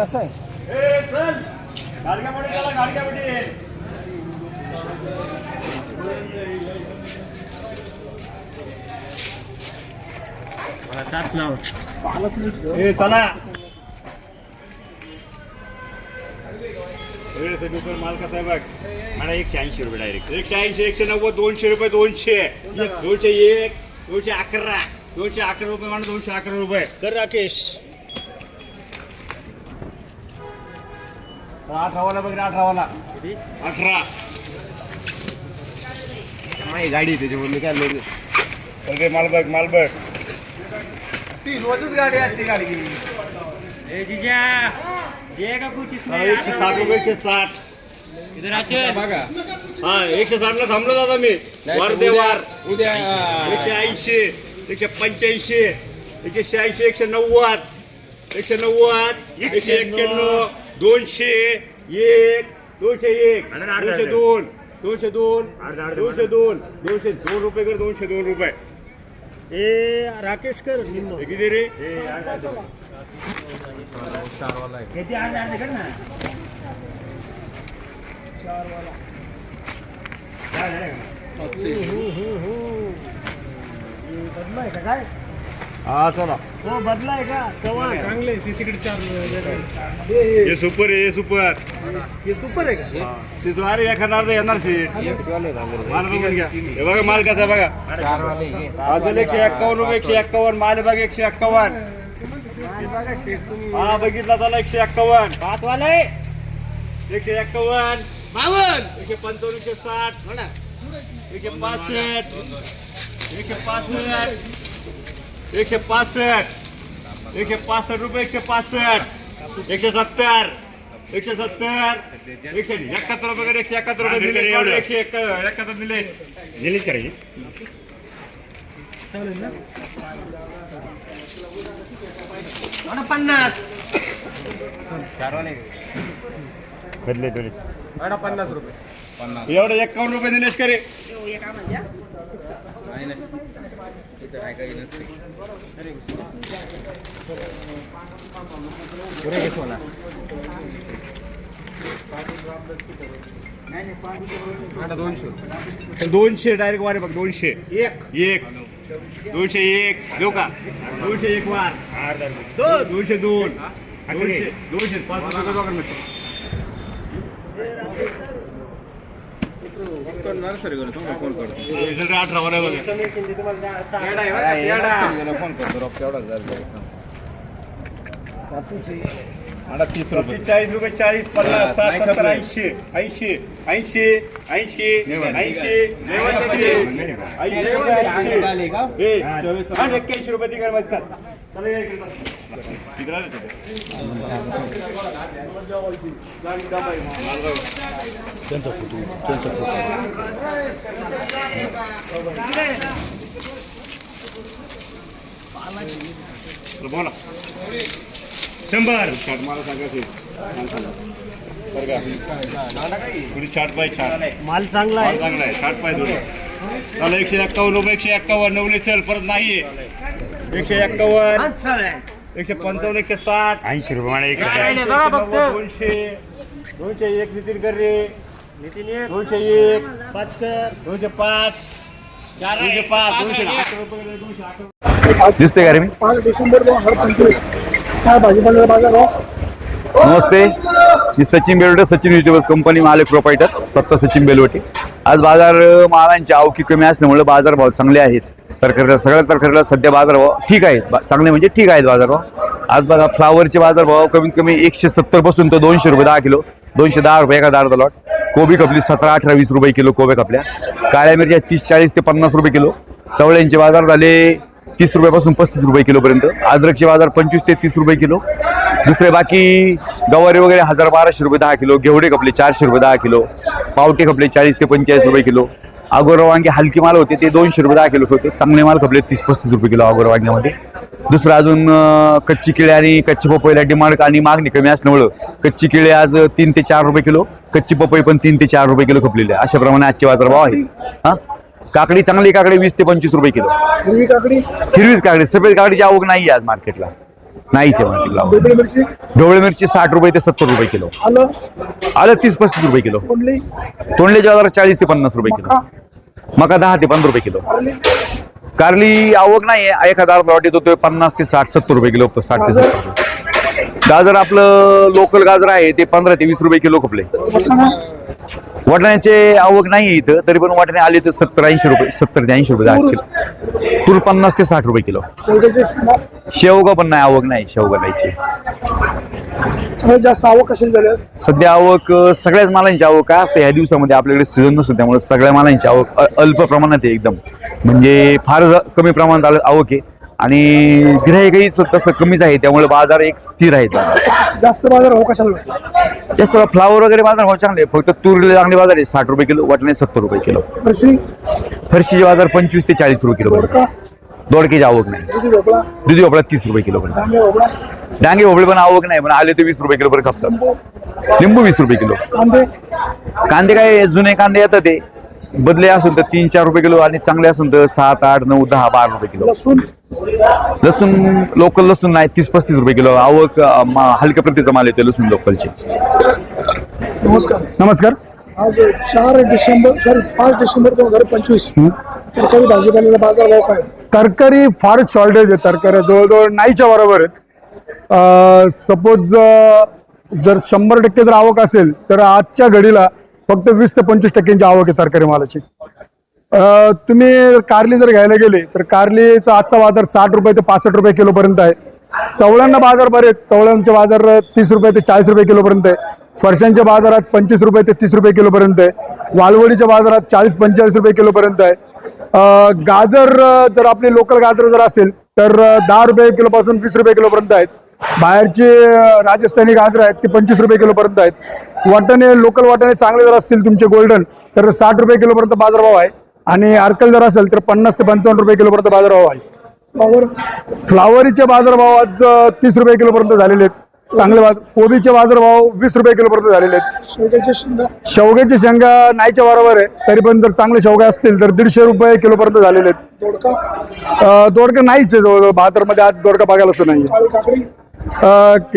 कसं आहे? ए चला. माल कसा आहे बघ मला एकशे ऐंशी रुपये डायरेक्ट एकशे ऐंशी एकशे नव्वद दोनशे रुपये दोनशे. दोनशे एक दोनशे अकरा. दोनशे अकरा रुपये म्हणा दोनशे अकरा रुपये. कर राकेश. अठरावाला बघ अठरावाला. अठरा. माझी गाडी त्याच्यामुळे मी काय लय अरे माल बघ माल बघ. ती रोजच गाडी असते गाडी एकशे साठ रुपये एकशे साठ. हा एकशे साठ ला थांबलो दादा मी. वार दे वार. उद्या एकशे ऐंशी एकशे पंच्याऐंशी एकशे शहाऐंशी एकशे नव्वद एकशे नव्वद एकशे एक्क्याण्णव. दोनशे एक दोनशे एक दोनशे दोन दोनशे दोन दोनशे दोन दोनशे दोन रुपये कर दोनशे दोन रुपये. ए राकेश कर हे किती रे? का काय? हा चला. हो बदलाय का? चव्हाण. चांगले तिकडे चार हे सुपर आहे हे सुपर हे सुपर आहे का? ते अरे एखादा अर्धा येणार सीट माल बघून घ्या. हे बघा माल कसा आहे बघा. अजून एकशे एक्कावन्न रुपये एकशे एक्कावन्न. माल बघा एकशे एक्कावन्न. हा बघितला त्याला एकशे एक्कावन्न. पाच वाले एकशे एक्कावन्न. बावन. एकशे पंचावन्न एकशे साठ. एकशे पासष्ट. एकशे पासष्ट. एकशे पासष्ट. एकशे पासष्ट रुपये एकशे पासष्ट. एकशे सत्तर. एकशे सत्तर. एकशे एकाहत्तर रुपये एकशे एकाहत्तर रुपये दिले. एकशे एक- एकाहत्तर दिले. दिलीच करायची पन्नास बदले दिले पन्नास रुपये. एवढे एकावन्न रुपये दिलेस का रे दोनशे डायरेक्ट वारे बघ दोनशे. एक. एक. दोनशे एक. देऊ का? दोनशे एक वार. दोन दोनशे दोन. दोनशे. दोनशे. पाच. फक्त नर्सरी करतो तुम्हाला फोन करतो अठरा फोन करतो रोप तीस रुपये चाळीस रुपये चाळीस पन्नास साठ सत्तर ऐंशी ऐंशी ऐंशी ऐंशी ऐंशी ऐंशी एक्क्याऐंशी रुपये तिकडे त्यांचा फोटो त्यांचा फोटो बोला शंभर छाट मला सांगायचे बरं का छाट पाय छाट माल चांगला आहे. चांगला आहे छाट पाय थोडी चला एकशे एक्कावन्न रुपये एकशे एक्कावन्न नवले चल परत नाही एकशे एक्कावन्न. एकशे पंचावन्न एकशे साठ. ऐंशी रुपये मला एक दोनशे दोनशे. एक नितीन कर रे दोनशे एक. पाच. कर दोनशे पाच दोनशे पाच दोनशे रुपये. दिसते का रे मी? पाच डिसेंबर दोन हजार पंचवीस. काय भाजीपाल्याचा बाजार भाव नमस्ते. मी सचिन बेलवटे सचिन व्हेजिटेबल्स कंपनी मालक प्रोपायटर स्वतः सचिन बेलवटे. आज बाजार मालांची आवकी कमी असल्यामुळे बाजारभाव चांगले आहेत. तरकारीला सगळ्या तरकारीला सध्या बाजारभाव ठीक आहे. बा- चांगले म्हणजे ठीक आहेत बाजारभाव आज बघा फ्लावरचे बाजारभाव कमीत कमी एकशे सत्तरपासून तर दोनशे रुपये दहा किलो. दोनशे दहा रुपये एका दहा लॉट कोबी कपली सतरा अठरा वीस रुपये किलो कोबे कपल्या काळ्या मिरच्या तीस चाळीस ते पन्नास रुपये किलो. सवळ्यांचे बाजार झाले तीस रुपयापासून पस्तीस रुपये किलोपर्यंत. अद्रकचे बाजार पंचवीस ते तीस रुपये किलो. दुसरे बाकी गवारी वगैरे हजार बाराशे रुपये दहा किलो. घेवडे कपले चारशे रुपये दहा किलो. पावटे कपले चाळीस ते पंचेचाळीस रुपये किलो. अगोरा वांगे हलकी माल होते ते दोनशे रुपये दहा किलो होते. चांगले माल खपले तीस पस्तीस रुपये किलो अगोरा वांग्यामध्ये. दुसरं अजून कच्ची केळी आणि कच्ची पपईला डिमांड आणि मागणी कमी असल्यामुळं कच्ची केळी आज तीन ते चार रुपये किलो कच्ची पपई पण तीन ते चार रुपये किलो खपलेली आहे. अशा प्रमाणे आजचे बाजारभाव आहे. हा? काकडी चांगली काकडी वीस ते पंचवीस रुपये किलो. हिरवी काकडी? हिरवीच काकडी सफेद काकडीची आवक नाही आज मार्केटला. नाहीच आहे फ्लावर ढोबळी मिरची? साठ रुपये ते सत्तर रुपये किलो. आलं? आलं तीस पस्तीस रुपये किलो. तोंडली? तोंडल्याच्या बाजारात चाळीस ते पन्नास रुपये किलो. मका दहा ते पंधरा रुपये किलो. कारली आवक नाही आहे. एखादा अर्धा वाटेत होतोय पन्नास ते साठ सत्तर रुपये किलो साठ ते गाजर? सत्तर गाजर आपलं लोकल गाजर आहे ते पंधरा ते वीस रुपये किलो खपले. वाटाण्याचे आवक नाही इथं तरी पण वाटाणे आले तर सत्तर ऐंशी रुपये सत्तर ते ऐंशी रुपये किलो. तूर पन्नास ते साठ रुपये किलो. शेवग्याचे शेंगा? शेवगा पण नाही आवक नाही शेवगा नाहीची सगळ्यात जास्त आवक कशी झाली? सध्या आवक अं, सगळ्याच मालांची आवक काय असते? ह्या दिवसामध्ये आपल्याकडे सीझन नसतो त्यामुळे सगळ्या मालांची आवक अ- अल्प प्रमाणात आहे एकदम. म्हणजे फार ज- कमी प्रमाणात आलं- आवक आहे. आणि गिराईकही तसं कमीच आहे त्यामुळे बाजार एक स्थिर आहे जास्त बाजार भाव कशाला भेटला? जास्त फ्लावर वगैरे बाजार भाव चांगले. फक्त तूरले चांगले बाजार आहे साठ रुपये किलो वाटणे सत्तर रुपये किलो. फरशी? फरशीचे बाजार पंचवीस ते चाळीस रुपये किलो दोडका? दोडकेची आवक नाही. दुधी भोपळा? तीस रुपये किलो डांगे भोपळा? पण आवक नाही पण आले ते वीस रुपये किलो पर्यंत खपतात लिंबू? लिंबू वीस रुपये किलो. कांदे? कांदे काय जुने कांदे येतात ते. बदले असेल तर तीन चार रुपये किलो आणि चांगले असेल तर सात आठ नऊ दहा बारा रुपये किलो. लसूण लोकल लसूण नाही तीस पस्तीस रुपये किलो. आवक मा- हलक्या प्रतीचा माल येते लसूण लोकलचे. नमस्कार. नमस्कार. आज चार डिसेंबर सॉरी पाच डिसेंबर दोन हजार पंचवीस. तरकारी भाजीपाल्याला बाजार भाव काय? तरकारी फारच शॉर्टेज आहे तरकारी. जवळजवळ नाहीच्या बरोबर आहेत. सपोज जर शंभर टक्के जर आवक असेल तर आजच्या घडीला फक्त वीस ते पंचवीस टक्क्यांची आवक आहे तरकारी मालाची. तुम्ही कारली जर घ्यायला गेले तर कारलीचा आजचा बाजार साठ रुपये ते पासष्ट रुपये किलोपर्यंत आहे. चवळ्यांना बाजार बरे आहेत. चवळ्यांचे बाजार तीस रुपये ते चाळीस रुपये किलोपर्यंत आहे. फरशांच्या बाजारात पंचवीस रुपये ते तीस रुपये किलोपर्यंत आहे. वालवडीच्या बाजारात चाळीस पंचेचाळीस रुपये किलोपर्यंत आहे. गाजर जर आपली लोकल गाजर जर असेल तर दहा रुपये किलोपासून वीस रुपये किलोपर्यंत आहेत. बाहेरचे राजस्थानी गाजर आहेत ते पंचवीस रुपये किलोपर्यंत आहेत. वाटाणे लोकल वाटाणे चांगले जर असतील तुमचे गोल्डन तर साठ रुपये किलोपर्यंत बाजारभाव आहे. आणि अर्कल जर असेल तर पन्नास ते पंचावन्न रुपये किलो पर्यंत बाजारभाव आहे. फ्लावर फ्लावरीचे बाजारभाव आज तीस रुपये किलो पर्यंत झालेले आहेत. चांगले बाजार कोबीचे बाजारभाव वीस रुपये किलो पर्यंत झालेले आहेत. शेवग्याचे शेंगा? शेवग्याची शेंगा नाहीच्या बरोबर आहे. तरी पण जर चांगले शेवगा असतील तर दीडशे रुपये किलो पर्यंत झालेले आहेत. दोडका? दोडका नाहीच आहे जवळ बाजारमध्ये आज दोडका बघायला असं नाही काळी काकडी?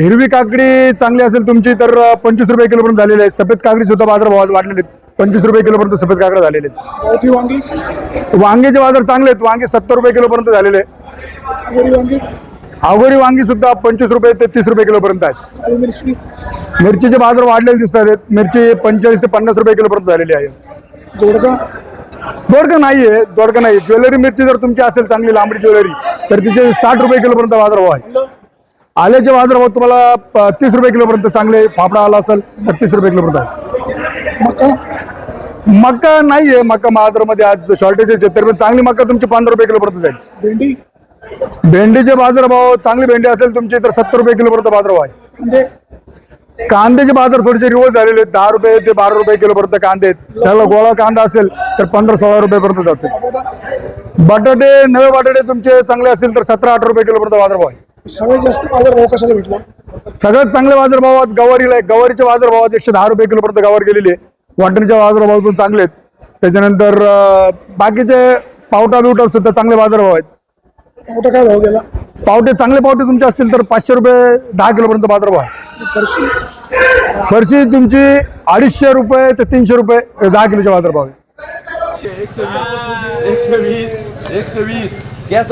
हिरवी काकडी चांगली असेल तुमची तर पंचवीस रुपये किलो पर्यंत झालेली आहे. सफेद काकडी सुद्धा बाजार भावात वाढलेले आहेत. पंचवीस रुपये किलो पर्यंत सफेद काकड्या झालेले आहेत. गावठी वांगी? वांग्याचे बाजार चांगले आहेत. वांगे सत्तर रुपये किलो पर्यंत झालेले आहे आगोरी वांगी? वांगी सुद्धा पंचवीस रुपये ते तीस रुपये किलो पर्यंत आहेत. काळी मिरची? मिरचीचे बाजार वाढलेले दिसत आहेत. मिरची पंचेचाळीस ते पन्नास रुपये किलो पर्यंत झालेली आहे. दोडका? नाहीये. दोडका नाही ज्वेलरी मिरची जर तुमची असेल चांगली लांबडी ज्वेलरी तर तिचे साठ रुपये किलो पर्यंत बाजारभाव आहे. आलं? आल्याचे बाजारभाव तुम्हाला तीस रुपये किलो पर्यंत चांगले फाफडा आला असेल तर तीस रुपये किलो पर्यंत आहे. मका? मका नाहीये मका बाजारामध्ये आज शॉर्टेजेस आहे तरी पण चांगली मका तुमची पंधरा रुपये किलो पर्यंत जाईल. भेंडी? भेंडीचे बाजारभाव चांगली भेंडी असेल तुमची तर सत्तर रुपये किलो पर्यंत बाजारभाव आहे. कांदे? कांद्याचे बाजार थोडेसे रिवर्स झालेले आहेत. दहा रुपये ते बारा रुपये किलो पर्यंत कांदे आहेत. त्याला गोळा कांदा असेल तर पंधरा सोळा रुपये पर्यंत जाते बटाटा नवे बटाटे तुमचे चांगले असतील तर सतरा अठरा रुपये किलो पर्यंत बाजारभाव आहे. सगळ्यात जास्त बाजार भाव कशाला भेटला? सगळ्यात चांगले बाजारभाव आज गवारीला आहे गवारीचे बाजारभाव आज एकशे दहा रुपये किलो पर्यंत गवार गेलेली आहे. वाटणीचे बाजारभाव पण चांगले आहेत. त्याच्यानंतर बाकीचे पावटा बिवटा सुद्धा चांगले बाजारभाव आहेत. मोठा काय भाव गेला? पावटे चांगले पावटे तुमचे असतील तर पाचशे रुपये दहा किलो पर्यंत बाजारभाव आहे. फरशी? फरशी तुमची अडीचशे रुपये ते तीनशे रुपये दहा किलोचे बाजारभाव आहे. एकशे वीस एकशे वीस. गॅस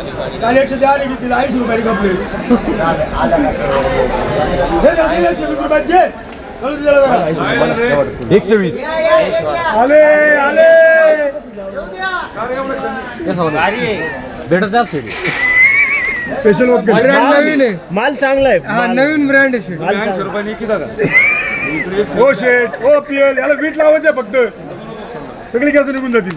एकशे द्या आणि तिला ऐंशी रुपयाने कपडे एकशे वीस रुपयात घे चल दिला एकशे वीस आले आले स्पेशल ब्रँड नवीन आहे माल चांगला आहे हा नवीन ब्रँड आहे शेट. हो शेट हो पिएल याला वीट लावायचं फक्त सगळी गॅस निघून जातील